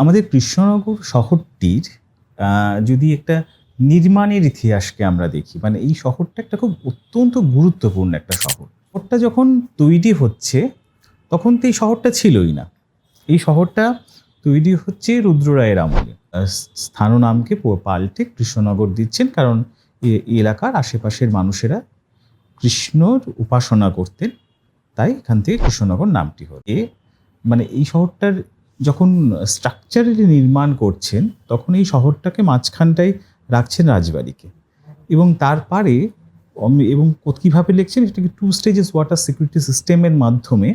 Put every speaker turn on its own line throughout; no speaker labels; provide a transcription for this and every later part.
আমাদের কৃষ্ণনগর শহরটির যদি একটা নির্মাণের ইতিহাসকে আমরা দেখি মানে এই শহরটা একটা খুব অত্যন্ত গুরুত্বপূর্ণ একটা শহর। শহরটা যখন তৈরি হচ্ছে, তখন তো এই শহরটা ছিলই না। এই শহরটা তৈরি হচ্ছে রুদ্ররায়ের আমলে। স্থান নামকে পাল্টে কৃষ্ণনগর দিচ্ছেন, কারণ এলাকার আশেপাশের মানুষেরা কৃষ্ণর উপাসনা করতেন, তাই এখান থেকে কৃষ্ণনগর নামটি হল। মানে এই শহরটার স্ট্রাকচারালি নির্মাণ করছেন, তখন এই শহরটাকে মাঝখানটায় রাখছেন রাজবাড়িকে। এবং তার পারে এবং কীভাবে লিখছেন এটাকে টু স্টেজেস ওয়াটার সিকিউরিটি সিস্টেমের মাধ্যমে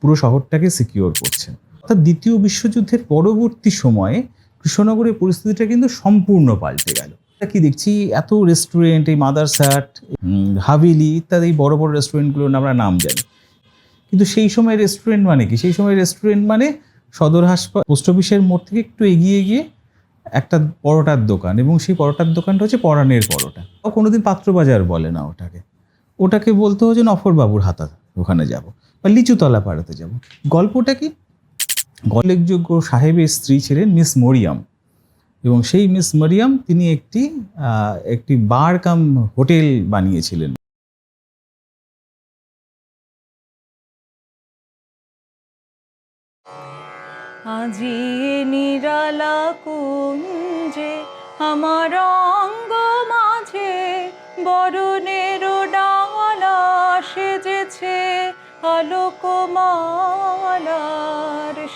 পুরো শহরটাকে সিকিওর করছেন। অর্থাৎ দ্বিতীয় বিশ্বযুদ্ধের পরবর্তী সময়ে কৃষ্ণনগরের পরিস্থিতিটা কিন্তু সম্পূর্ণ পাল্টে গেল। কি দেখছি? এত রেস্টুরেন্ট এই মাদারসাট হাভেলি ইত্যাদি, এই বড় বড় রেস্টুরেন্টগুলোর আমরা নাম জানি। কিন্তু সেই সময় রেস্টুরেন্ট মানে কি? সেই সময় রেস্টুরেন্ট মানে সদর হাসপাতাল পোস্ট অফিসের মোড় থেকে একটু এগিয়ে গিয়ে একটা পরোটার দোকান এবং সেই পরোটার দোকানটা হচ্ছে পরাণের পরোটা। ও কোনোদিন পাত্রবাজার বলে না ওটাকে। ওটাকে বলতে হচ্ছে নফরবাবুর হাতা ওখানে যাব বা লিচুতলা পাড়াতে যাব। গল্পটা কি? উল্লেখযোগ্য সাহেবের স্ত্রী ছিলেন মিস মরিয়াম এবং সেই মিস মরিয়াম তিনি একটি একটি বার কাম হোটেল বানিয়েছিলেন।
আজি নিরালা কুঞ্জে আমার অঙ্গ মাঝে বরণের ডালা সেজেছে আলোকমালার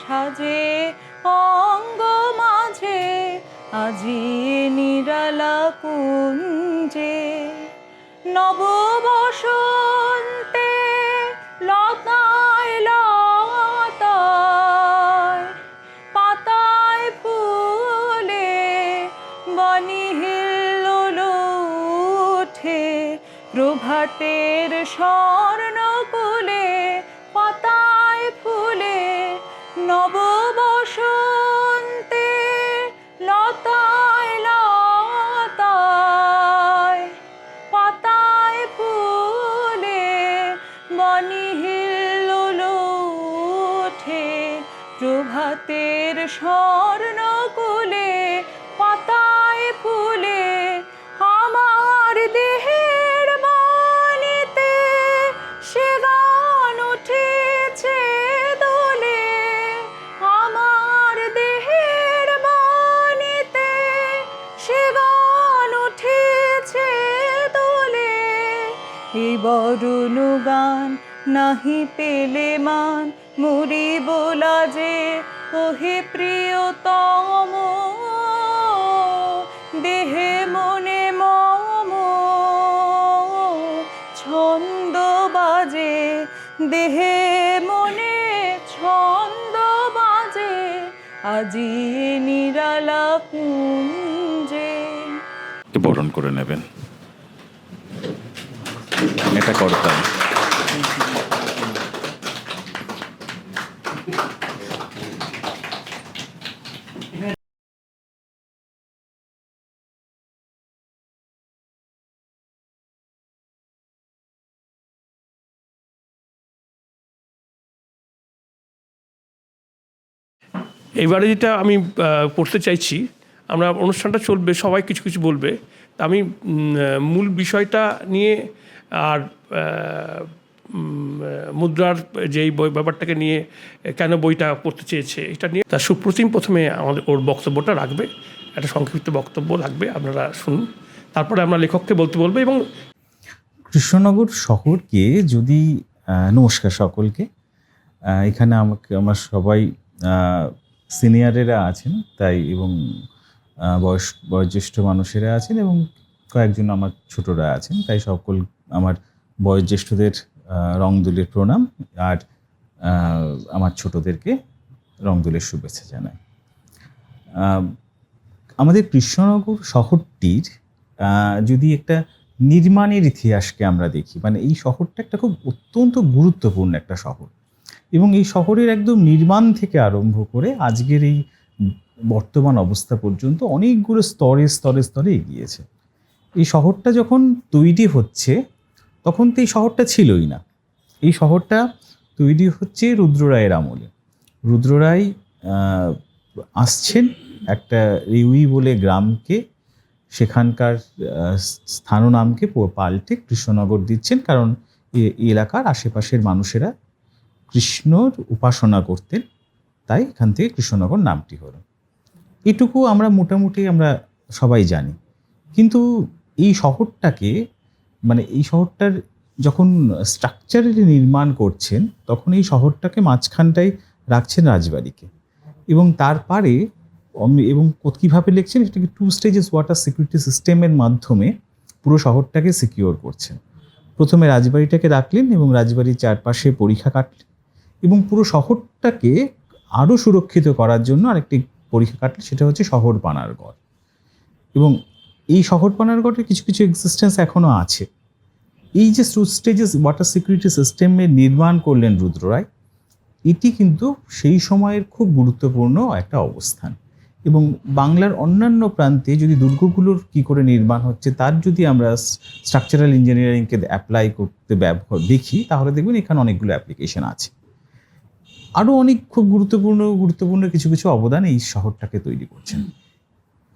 সাজে অঙ্গ মাঝে আজি নিরালা কুঞ্জে নববসন্তে প্রভাতের স্বর্ণ কুলে পাতায় ফুলে, নববসন্তে, লতায় লতায়, পাতায় ফুলে বনি হিল্লোল ওঠে প্রভাতের স্বর্ণ এই বরুণ গান নাহি পেলে মান মুড়ি বোলা যে ওহে প্রিয়তম। দেহে মনে মম। ছন্দ বাজে, দেহে মনে ছন্দ বাজে। আজি নিরালা কুঞ্জে
বরণ করে নেবেন। এটা করতাম।
এবারে যেটা আমি পড়তে চাইছি, আমরা অনুষ্ঠানটা চলবে, সবাই কিছু কিছু বলবে। তা আমি মূল বিষয়টা নিয়ে আর মুদ্রার যেই বই ব্যাপারটাকে নিয়ে কেন বইটা পড়তে চেয়েছে, এটা নিয়ে তা সুপ্রতিম প্রথমে আমাদের ওর বক্তব্যটা রাখবে, একটা সংক্ষিপ্ত বক্তব্য রাখবে, আপনারা শুনুন। তারপরে আমরা লেখককে বলতে বলব এবং
কৃষ্ণনগর শহরকে যদি নমস্কার সকলকে। এখানে আমাকে, আমার সবাই সিনিয়রেরা আছেন, তাই এবং বয়স, বয়োজ্যেষ্ঠ মানুষেরা আছেন এবং কয়েকজন আমার ছোটরা আছেন, তাই সকল আমার বয়োজ্যেষ্ঠদের রংদুলের প্রণাম আর আমার ছোটদেরকে রংদুলের শুভেচ্ছা জানাই। আমাদের কৃষ্ণনগর শহরটির যদি একটা নির্মাণের ইতিহাসকে আমরা দেখি মানে এই শহরটা একটা খুব অত্যন্ত গুরুত্বপূর্ণ একটা শহর। এবং এই শহরের একদম নির্মাণ থেকে আরম্ভ করে আজকের এই বর্তমান অবস্থা পর্যন্ত অনেকগুলো স্তরে স্তরে স্তরে এগিয়েছে। এই শহরটা যখন তৈরি হচ্ছে তখন তো এই শহরটা ছিলই না। এই শহরটা তৈরি হচ্ছে রুদ্ররায়ের আমলে। রুদ্ররায় আসছেন একটা রিউই বলে গ্রামকে, সেখানকার স্থাননামকে পাল্টে কৃষ্ণনগর দিচ্ছেন কারণ এলাকার আশেপাশের মানুষেরা কৃষ্ণর উপাসনা করতেন, তাই এখান থেকে কৃষ্ণনগর নামটি হলো। এটুকু আমরা মোটামুটি আমরা সবাই জানি। কিন্তু এই শহরটাকে মানে এই শহরটার যখন স্ট্রাকচারালি নির্মাণ করছেন, তখন এই শহরটাকে মাঝখানটায় রাখছেন রাজবাড়িকে। এবং তার পারে এবং কীভাবে লিখছেন এটাকে টু স্টেজেস ওয়াটার সিকিউরিটি সিস্টেমের মাধ্যমে পুরো শহরটাকে সিকিওর করছেন। প্রথমে রাজবাড়িটাকে রাখলেন এবং রাজবাড়ির চারপাশে পরীক্ষা কাটলেন এবং পুরো শহরটাকে আরও সুরক্ষিত করার জন্য আরেকটি পরীক্ষা কাটলেন, সেটা হচ্ছে শহর পানারগড় এবং এই শহর পানারগড়ের কিছু কিছু এক্সিস্টেন্স এখনও আছে। এই যে টু স্টেজেস ওয়াটার সিকিউরিটি সিস্টেমের নির্মাণ করলেন রুদ্র রায়, এটি কিন্তু সেই সময়ের খুব গুরুত্বপূর্ণ একটা অবস্থান। এবং বাংলার অন্যান্য প্রান্তে যদি দুর্গগুলোর কি করে নির্মাণ হচ্ছে, তার যদি আমরা স্ট্রাকচারাল ইঞ্জিনিয়ারিংকে অ্যাপ্লাই করতে ব্যবহার দেখি, তাহলে দেখবেন এখানে অনেকগুলো অ্যাপ্লিকেশন আছে। আরও অনেক খুব গুরুত্বপূর্ণ গুরুত্বপূর্ণ কিছু কিছু অবদান এই শহরটাকে তৈরি করছেন।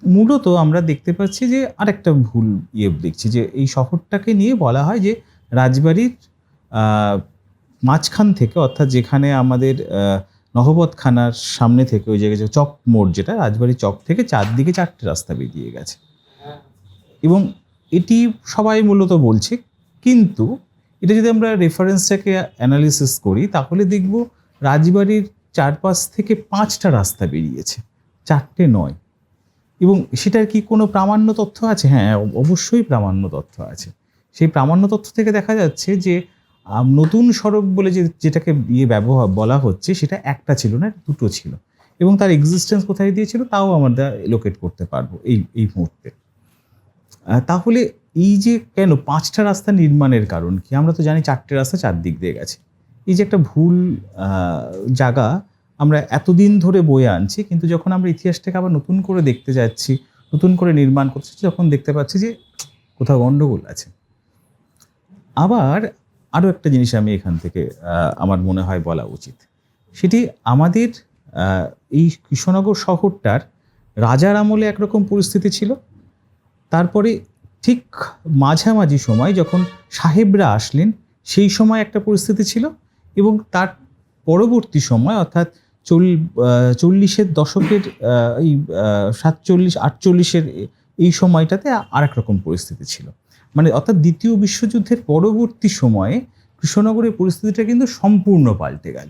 মূলত আমরা দেখতে পাচ্ছি যে আরেকটা ভুল ইয়ে দেখছি যে এই শহরটাকে নিয়ে বলা হয় যে রাজবাড়ির মাঝখান থেকে অর্থাৎ যেখানে আমাদের নহবতখানার সামনে থেকে ওই জায়গায় চক মোড় যেটা, রাজবাড়ির চক থেকে চারদিকে চারটে রাস্তা বেরিয়ে গেছে। এবং এটি সবাই মূলত বলছে, কিন্তু এটা যদি আমরা রেফারেন্সটাকে অ্যানালিসিস করি, তাহলে দেখব রাজবাড়ির চারপাশ থেকে পাঁচটা রাস্তা বেরিয়েছে। চারটে নয় এবং সেটার কি কোনো প্রামাণ্য তথ্য আছে? হ্যাঁ অবশ্যই প্রামাণ্য তথ্য আছে। সেই প্রামাণ্য তথ্য থেকে দেখা যাচ্ছে যে নতুন সড়ক বলে যে, যেটাকে ইয়ে ব্যবহার বলা হচ্ছে, সেটা একটা ছিল না, দুটো ছিল। এবং তার এক্সিস্টেন্স কোথায় দিয়েছিল? তাও আমরা লোকেট করতে পারব এই এই মুহূর্তে। তাহলে এই যে কেন পাঁচটা রাস্তা নির্মাণের কারণ কি? আমরা তো জানি চারটে রাস্তা চারদিক দিয়ে গেছে। এই যে একটা ভুল জায়গা আমরা এতদিন ধরে বয়ে আনছি, কিন্তু যখন আমরা ইতিহাসটাকে আবার নতুন করে দেখতে যাচ্ছি, নতুন করে নির্মাণ করছি, তখন দেখতে পাচ্ছি যে কোথাও গণ্ডগোল আছে। আবার আরও একটা জিনিস আমি এখান থেকে আমার মনে হয় বলা উচিত। সেটি আমাদের এই কৃষ্ণনগর শহরটার রাজার আমলে একরকম পরিস্থিতি ছিল। তারপরে ঠিক মাঝামাঝি সময় যখন সাহেবরা আসলেন, সেই সময় একটা পরিস্থিতি ছিল এবং তার পরবর্তী সময় অর্থাৎ চল চল্লিশের দশকের এই সাতচল্লিশ, আটচল্লিশের এই সময়টাতে আর রকম পরিস্থিতি ছিল। মানে অর্থাৎ দ্বিতীয় বিশ্বযুদ্ধের পরবর্তী সময়ে কৃষ্ণনগরের পরিস্থিতিটা কিন্তু সম্পূর্ণ পাল্টে গেল।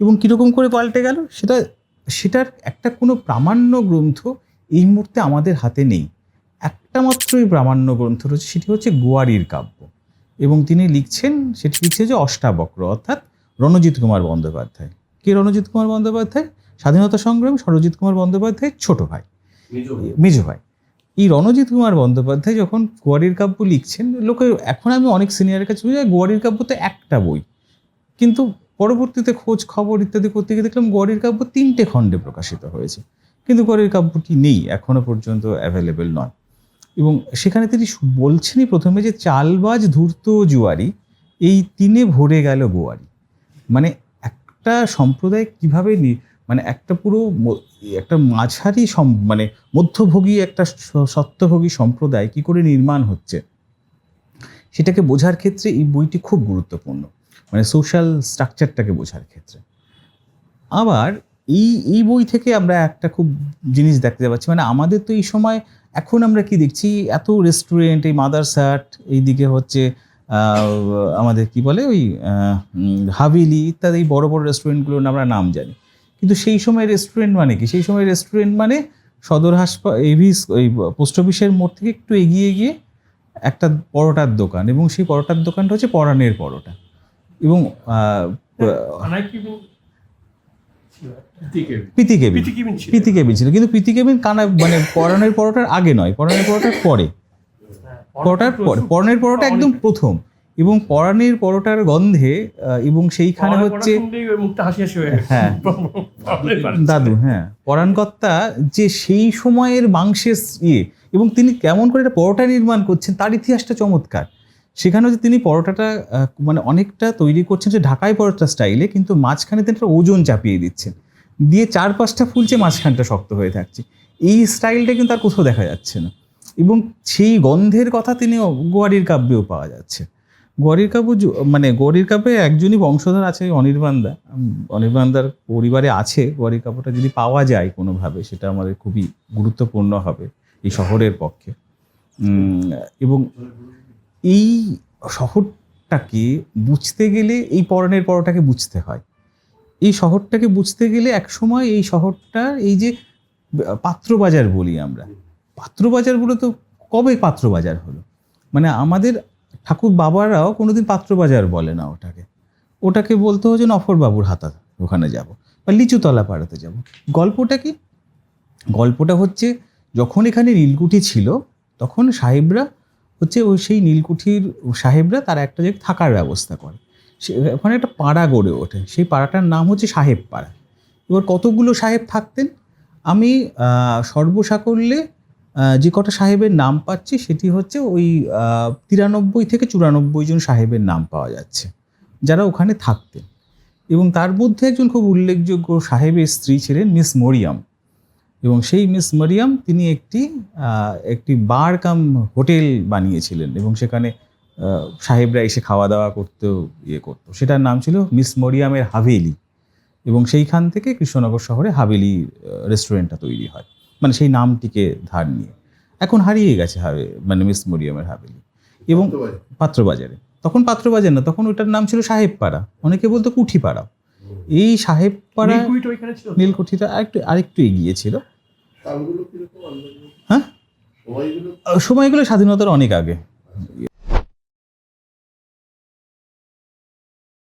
এবং কীরকম করে পাল্টে গেল? সেটা, সেটার একটা কোনো প্রামাণ্য গ্রন্থ এই মুহূর্তে আমাদের হাতে নেই। একটা মাত্রই প্রামাণ্য গ্রন্থ রয়েছে, সেটি হচ্ছে গোয়ারির কাব্য। এবং তিনি লিখছেন, সেটি লিখছে যে অষ্টাবক্র, অর্থাৎ রণজিৎ কুমার বন্দ্যোপাধ্যায়। কে রণজিৎ কুমার বন্দ্যোপাধ্যায়? স্বাধীনতা সংগ্রামী সরজিৎ কুমার বন্দ্যোপাধ্যায় ছোট ভাই। মেজো ভাই। এই রণজিৎ কুমার বন্দ্যোপাধ্যায় যখন গোয়ারির কাব্য লিখছেন লোকে এখন আমি অনেক সিনিয়রের কাছে বুঝি গোয়ারির কাব্য তো একটা বই। কিন্তু পরবর্তীতে খোঁজ খবর ইত্যাদি করতে গিয়ে দেখলাম গোয়ারির কাব্য তিনটে খণ্ডে প্রকাশিত হয়েছে। কিন্তু গোয়ারির কাব্যটি নেই এখনও পর্যন্ত অ্যাভেলেবেল নয়। এবং সেখানে তিনি বলছেনই প্রথমে যে চালবাজ ধূর্ত জুয়ারি এই তিনে ভরে গেল গোয়ারি। মানে একটা সম্প্রদায় কীভাবে মানে একটা পুরো একটা মাঝারি মানে মধ্যভোগী একটা সত্যভোগী সম্প্রদায় কি করে নির্মাণ হচ্ছে? সেটাকে বোঝার ক্ষেত্রে এই বইটি খুব গুরুত্বপূর্ণ। মানে সোশ্যাল স্ট্রাকচারটাকে বোঝার ক্ষেত্রে। আবার এই এই বই থেকে আমরা একটা খুব জিনিস দেখতে পাচ্ছি। মানে আমাদের তো এই সময় এখন আমরা কি দেখছি? এত রেস্টুরেন্ট এই মাদারসাট এইদিকে হচ্ছে আহ, আমাদের কি বলে ওই হাভেলি ইত্যাদি বড় বড় রেস্টুরেন্টগুলোর আমরা নাম জানি। কিন্তু সেই সময় রেস্টুরেন্ট মানে কি? সেই সময় রেস্টুরেন্ট মানে সদর হাসপাতাল এভিস ওই পোস্ট অফিসের মোড় থেকে একটু এগিয়ে গিয়ে একটা পরোটার দোকান এবং সেই পরোটার দোকানটা হচ্ছে পরাণের পরোটা। এবং পিতি কেবিন
ছিল।
পিতি কেবিন ছিল। কিন্তু পিতি কেবিন কানা মানে পরাণের পরোটার আগে নয়। পরাণের পরোটার পরে। পরোটার পরে পরাণের পরোটা একদম প্রথম। এবং পরাণের পরোটার গন্ধে এবং সেইখানে হচ্ছে
হয়ে।
হ্যাঁ। দাদু হ্যাঁ। পরাণকর্তা যে সেই সময়ের মাংসের ইয়ে এবং তিনি কেমন করে একটা পরোটা নির্মাণ করছেন তার ইতিহাসটা চমৎকার। সেখানে যে তিনি পরোটাটা মানে অনেকটা তৈরি করছেন যে ঢাকায় পরোটা স্টাইলে কিন্তু মাঝখানে তিনি একটা ওজন চাপিয়ে দিচ্ছেন। দিয়ে চার পাঁচটা ফুলছে মাঝখানটা শক্ত হয়ে থাকছে। এই স্টাইলটা কিন্তু আর কোথাও দেখা যাচ্ছে না। এবং সেই গন্ধের কথা তিনি গোয়ারির কাব্যেও পাওয়া যাচ্ছে। গোয়ারির কাব্য মানে গোয়ারির কাব্যে একজনই বংশধর আছে অনির্বাণদা উম, অনির্বাণদার পরিবারে আছে গোয়ারির কাব্যটা যদি পাওয়া যায় কোনোভাবে সেটা আমাদের খুবই গুরুত্বপূর্ণ হবে এই শহরের পক্ষে। এবং এই শহরটাকে বুঝতে গেলে এই পরনের পরটাকে বুঝতে হয়। এই শহরটাকে বুঝতে গেলে একসময় এই শহরটা এই যে পাত্রবাজার বলি আমরা পাত্রবাজার বলে তো কবে পাত্রবাজার হলো? মানে আমাদের ঠাকুর বাবারাও কোনোদিন পাত্রবাজার বলে না ওটাকে। ওটাকে বলতে হচ্ছে নফরবাবুর হাতা ওখানে যাব বা লিচুতলা পাড়াতে যাব। গল্পটা কি? গল্পটা হচ্ছে যখন এখানে নীলকুঠি ছিল, তখন সাহেবরা হচ্ছে ওই সেই নীলকুঠির সাহেবরা তারা একটা জায়গায় থাকার ব্যবস্থা করে। সে ওখানে একটা পাড়া গড়ে ওঠে। সেই পাড়াটার নাম হচ্ছে সাহেব পাড়া। এবার কতগুলো সাহেব থাকতেন? আমি সর্বসাকল্যে যে কটা সাহেবের নাম পাচ্ছি সেটি হচ্ছে ওই তিরানব্বই থেকে চুরানব্বই জন সাহেবের নাম পাওয়া যাচ্ছে, যারা ওখানে থাকতেন। এবং তার মধ্যে একজন খুব উল্লেখযোগ্য সাহেবের স্ত্রী ছিলেন মিস মরিয়াম। এবং সেই মিস মরিয়াম তিনি একটি একটি বার কাম হোটেল বানিয়েছিলেন এবং সেখানে সাহেবরা এসে খাওয়া দাওয়া করতেও ইয়ে করতো। সেটার নাম ছিল মিস মরিয়ামের হাভেলি। এবং সেইখান থেকে কৃষ্ণনগর শহরে হাভেলি রেস্টুরেন্টটা তৈরি হয়। মানে সেই নামটিকে ধার নিয়ে। এখন হারিয়ে গেছে হাবে মানে মিস মরিয়মের হাবেলি। এবং পাত্রবাজারে। তখন পাত্রবাজার না তখন ওটার নাম ছিল সাহেবপাড়া। অনেকে বলতো কুঠিপাড়া। এই সাহেবপাড়া
নীলকুঠিটা
আরেকটু আরেকটু এগিয়ে ছিল। হ্যাঁ? সময়গুলো স্বাধীনতার অনেক আগে।